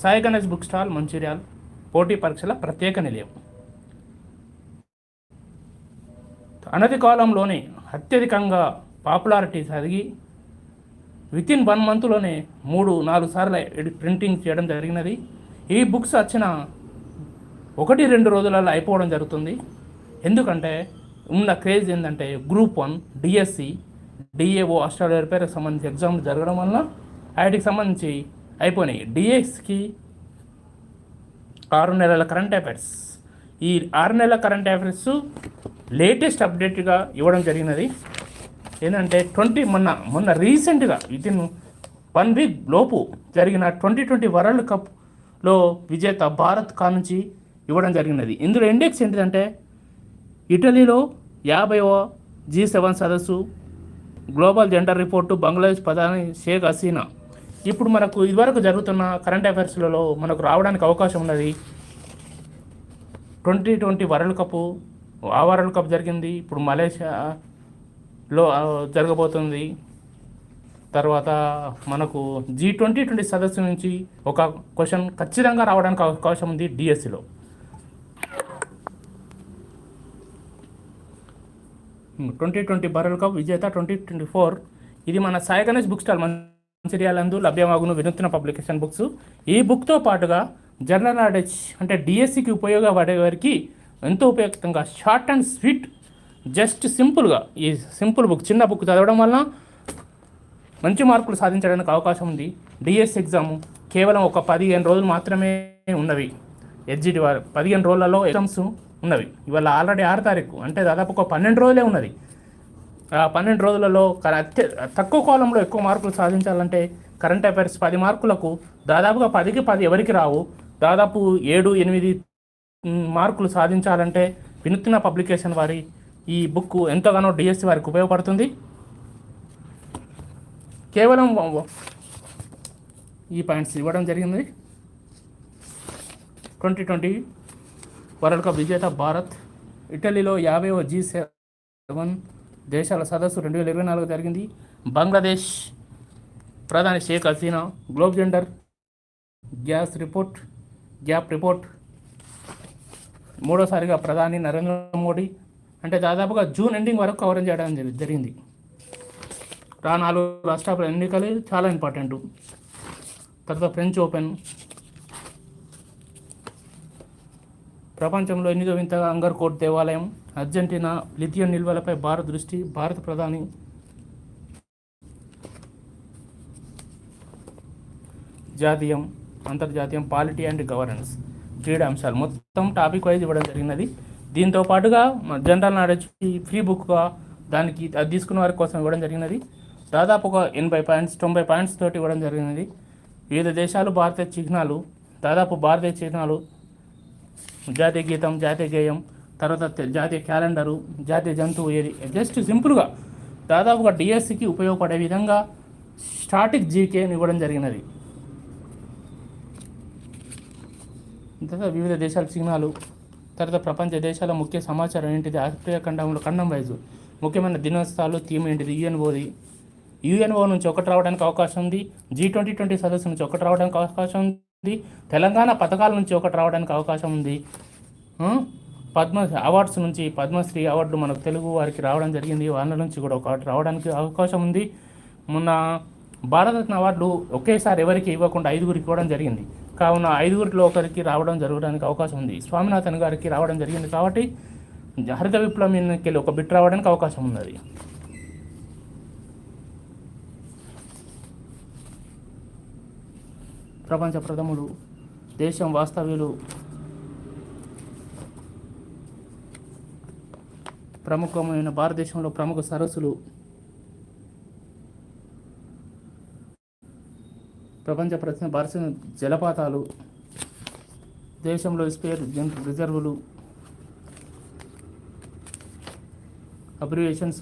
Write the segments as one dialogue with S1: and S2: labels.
S1: Sai Ganesh book stall Mancherial పోటీ పరీక్షల ప్రత్యేక నిలయం అనతి కాలంలోనే అత్యధికంగా పాపులారిటీ సాగి విత్ ఇన్ వన్ మంత్లోనే మూడు నాలుగు సార్లు ప్రింటింగ్ చేయడం జరిగినది ఈ బుక్స్ వచ్చిన ఒకటి రెండు రోజులలో అయిపోవడం జరుగుతుంది ఎందుకంటే ఉన్న క్రేజ్ ఏంటంటే group one DSC DAO Australia రిపేర్కి సంబంధించి ఎగ్జామ్లు జరగడం వల్ల వాటికి సంబంధించి అయిపోయినాయి. డిఎస్కి ఆరు నెలల కరెంట్ అఫైర్స్ ఈ ఆరు నెలల కరెంట్ అఫైర్స్ లేటెస్ట్ అప్డేట్గా ఇవ్వడం జరిగినది. ఏంటంటే ట్వంటీ మొన్న మొన్న రీసెంట్గా విత్ ఇన్ వన్ వీక్ లోపు జరిగిన ట్వంటీ ట్వంటీ వరల్డ్ కప్లో విజేత భారత్ కా నుంచి ఇవ్వడం జరిగినది. ఇందులో ఇండెక్స్ ఏంటిదంటే ఇటలీలో యాభైవ జీ సెవెన్ సదస్సు గ్లోబల్ జెండర్ రిపోర్టు బంగ్లాదేశ్ ప్రధాని షేక్ హసీనా ఇప్పుడు మనకు ఇదివరకు జరుగుతున్న కరెంట్ అఫైర్స్లలో మనకు రావడానికి అవకాశం ఉన్నది ట్వంటీ ట్వంటీ వరల్డ్ కప్. ఆ వరల్డ్ కప్ జరిగింది. ఇప్పుడు మలేషియాలో జరగబోతుంది. తర్వాత మనకు జీ ట్వంటీ ట్వంటీ సదస్సు నుంచి ఒక క్వశ్చన్ ఖచ్చితంగా రావడానికి అవకాశం ఉంది డిఎస్సిలో ట్వంటీ ట్వంటీ వరల్డ్ కప్ విజేత ట్వంటీ ట్వంటీ ఫోర్. ఇది మన సాయి గణేష్ బుక్ స్టాల్ మంచిర్యాలందు లభ్యమాగును వినూత్న పబ్లికేషన్ బుక్స్. ఈ బుక్తో పాటుగా జనరల్ నాలెడ్జ్ అంటే డిఎస్సికి ఉపయోగపడే వారికి ఎంతో ఉపయుక్తంగా షార్ట్ అండ్ స్వీట్ జస్ట్ సింపుల్గా ఈ సింపుల్ బుక్ చిన్న బుక్ చదవడం వలన మంచి మార్కులు సాధించడానికి అవకాశం ఉంది. డిఎస్ ఎగ్జామ్ కేవలం ఒక పదిహేను రోజులు మాత్రమే ఉన్నవి. ఎడ్జిటి వారు పదిహేను రోజులలో ఎగ్జామ్స్ ఉన్నవి. ఇవాళ ఆల్రెడీ ఆరు తారీఖు అంటే దాదాపు ఒక పన్నెండు రోజులే ఉన్నది. పన్నెండు రోజులలో అత్య తక్కువ కాలంలో ఎక్కువ మార్కులు సాధించాలంటే కరెంట్ అఫైర్స్ పది మార్కులకు దాదాపుగా పదికి పది ఎవరికి రావు? దాదాపు ఏడు ఎనిమిది మార్కులు సాధించాలంటే వినూత్న పబ్లికేషన్ వారి ఈ బుక్ ఎంతగానో డిఎస్సి వారికి ఉపయోగపడుతుంది. కేవలం ఈ పాయింట్స్ ఇవ్వడం జరిగింది. ట్వంటీ ట్వంటీ వరల్డ్ కప్ విజేత భారత్ ఇటలీలో యాభైవ జీ సెవెన్ దేశాల సదస్సు రెండు వేల ఇరవై నాలుగు జరిగింది. బంగ్లాదేశ్ ప్రధాని Sheikh Hasina globe gender gas report gap report. మూడోసారిగా ప్రధాని నరేంద్ర మోడీ అంటే దాదాపుగా జూన్ ఎండింగ్ వరకు కవరేజ్ చేయడం జరిగింది. రా నాలుగు రాష్ట్రాల ఎన్నికలు చాలా ఇంపార్టెంట్. తర్వాత ఫ్రెంచ్ ఓపెన్. ప్రపంచంలో ఎనిమిదో వింతగా అంగర్ కోట్ దేవాలయం. అర్జెంటీనా లిథియం నిల్వలపై భారత్ దృష్టి భారత ప్రధాని జాతీయం అంతర్జాతీయం పాలిటీ అండ్ గవర్నెన్స్ క్రీడా అంశాలు. మొత్తం టాపిక్ వైజ్ ఇవ్వడం జరిగినది. దీంతో పాటుగా జనరల్ నాలెడ్జ్ ఫ్రీ బుక్గా దానికి అది తీసుకున్న వారి కోసం ఇవ్వడం జరిగినది. దాదాపు ఒక ఎనభై పాయింట్స్ తొంభై పాయింట్స్ తోటి ఇవ్వడం జరిగినది. వివిధ దేశాలు భారతీయ చిహ్నాలు దాదాపు భారతీయ చిహ్నాలు జాతీయ గీతం జాతీయ గేయం తర్వాత జాతీయ క్యాలెండరు జాతీయ జంతువు ఏది? జస్ట్ సింపుల్గా దాదాపుగా డిఎస్సికి ఉపయోగపడే విధంగా స్టాటిక్ జీకేని ఇవ్వడం జరిగినది. తర్వాత వివిధ దేశాల చిహ్నాలు తర్వాత ప్రపంచ దేశాల ముఖ్య సమాచారం ఏంటిది? ఆస్ట్రేలియా ఖండంలో ఖండం వైజు. ముఖ్యమైన దినోత్సవాలు థీమ్ ఏంటిది? యుఎన్ఓది. యుఎన్ఓ నుంచి ఒకటి రావడానికి అవకాశం ఉంది. జీ ట్వంటీ ట్వంటీ సదస్సు నుంచి ఒకటి రావడానికి అవకాశం ఉంది. తెలంగాణ పథకాల నుంచి ఒకటి రావడానికి అవకాశం ఉంది. పద్మ అవార్డ్స్ నుంచి పద్మశ్రీ అవార్డులు మనకు తెలుగు వారికి రావడం జరిగింది. వాళ్ళ నుంచి కూడా ఒకటి రావడానికి అవకాశం ఉంది. మొన్న భారతరత్న అవార్డులు ఒకేసారి ఎవరికి ఇవ్వకుండా ఐదుగురికి ఇవ్వడం జరిగింది. కావున ఐదుగురిలో ఒకరికి రావడం జరగడానికి అవకాశం ఉంది. స్వామినాథన్ గారికి రావడం జరిగింది కాబట్టి హరిత విప్లవం ఎన్నికలు ఒక బిట్ రావడానికి అవకాశం ఉన్నది. ప్రపంచ ప్రథములు దేశం వాస్తవ్యులు ప్రముఖమైన భారతదేశంలో ప్రముఖ సరస్సులు ప్రపంచ ప్రశ్న భారత జలపాతాలు దేశంలో స్పేర్ రిజర్వులు అబ్రివేషన్స్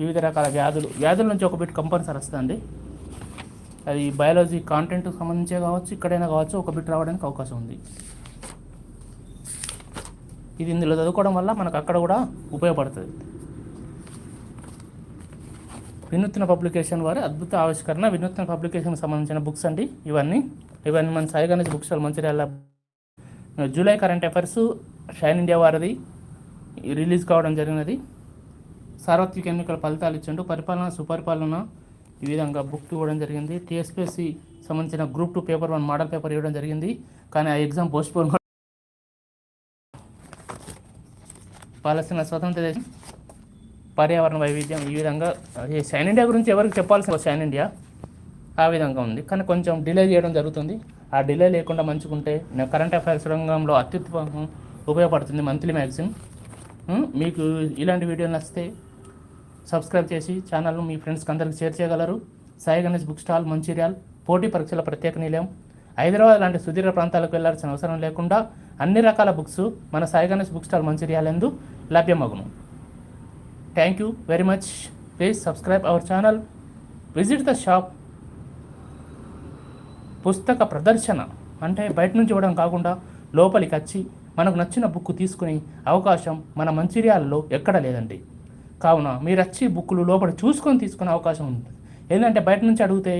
S1: వివిధ రకాల వ్యాధులు. వ్యాధుల నుంచి ఒక బిట్ కంపల్సరీ వస్తుంది అది బయాలజీ కాంటెంట్ సంబంధించే కావచ్చు ఇక్కడైనా కావచ్చు ఒక బిట్ రావడానికి అవకాశం ఉంది. ఇది ఇందులో చదువుకోవడం వల్ల మనకు అక్కడ కూడా ఉపయోగపడుతుంది. వినూత్న పబ్లికేషన్ వారి అద్భుత ఆవిష్కరణ వినూత్న పబ్లికేషన్కి సంబంధించిన బుక్స్ అండి ఇవన్నీ. ఇవన్నీ మన Sai Ganesh book stall Mancherial July current affairs shine India వారిది రిలీజ్ కావడం జరిగినది. సార్వత్రిక ఎన్నికల ఫలితాలు ఇచ్చిండు. పరిపాలన సుపరిపాలన ఈ విధంగా బుక్ ఇవ్వడం జరిగింది. టీఎస్పీఎస్సి సంబంధించిన group two paper one model paper ఇవ్వడం జరిగింది. కానీ ఆ ఎగ్జామ్ పోస్ట్పోన్ పాలస్తీనా స్వతంత్ర దేశం పర్యావరణ వైవిధ్యం ఈ విధంగా సైన్ ఇండియా గురించి ఎవరికి చెప్పాల్సిన సైన్ ఇండియా ఆ విధంగా ఉంది. కానీ కొంచెం డిలే చేయడం జరుగుతుంది. ఆ డిలే లేకుండా మంచుకుంటే కరెంట్ అఫైర్స్ రంగంలో అత్యుత్తమ ఉపయోగపడుతుంది మంత్లీ మ్యాగజైన్ మీకు ఇలాంటి వీడియోలు నచ్చితే సబ్స్క్రైబ్ చేసి ఛానల్ను మీ ఫ్రెండ్స్కి అందరికి షేర్ చేయగలరు. సాయి గణేష్ బుక్ స్టాల్ మంచిర్యాల్ పోటీ పరీక్షల ప్రత్యేక నిలయం. హైదరాబాద్ లాంటి సుదీర్ఘ ప్రాంతాలకు వెళ్ళాల్సిన అవసరం లేకుండా అన్ని రకాల బుక్స్ మన సాయి గణేష్ బుక్ స్టాల్ మంచిర్యాల ఎందు లభ్యమగును. Thank you very much please subscribe our channel visit the shop పుస్తక ప్రదర్శన అంటే బయట నుంచి ఇవ్వడం కాకుండా లోపలికి వచ్చి మనకు నచ్చిన బుక్ తీసుకునే అవకాశం మన మంచిర్యాలలో ఎక్కడ లేదండి. కావున మీరు వచ్చి బుక్కులు లోపల చూసుకొని తీసుకునే అవకాశం ఉంటుంది. ఏంటంటే బయట నుంచి అడిగితే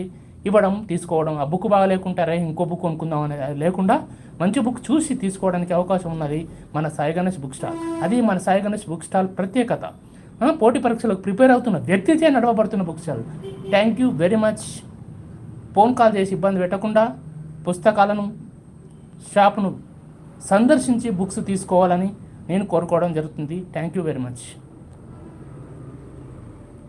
S1: ఇవ్వడం తీసుకోవడం. ఆ బుక్ బాగా లేకుంటారే ఇంకో బుక్ కొనుక్కుందాం అనేది లేకుండా మంచి బుక్ చూసి తీసుకోవడానికి అవకాశం ఉన్నది మన సాయి గణేష్ బుక్ స్టాల్. అది మన సాయి గణేష్ బుక్ స్టాల్ ప్రత్యేకత. పోటీ పరీక్షలకు ప్రిపేర్ అవుతున్న వ్యక్తిచే నడవబడుతున్న book stall. Thank you very much. Phone call చేసి ఇబ్బంది పెట్టకుండా పుస్తకాలను షాప్ను సందర్శించి బుక్స్ తీసుకోవాలని నేను కోరుకోవడం జరుగుతుంది. Thank you very much.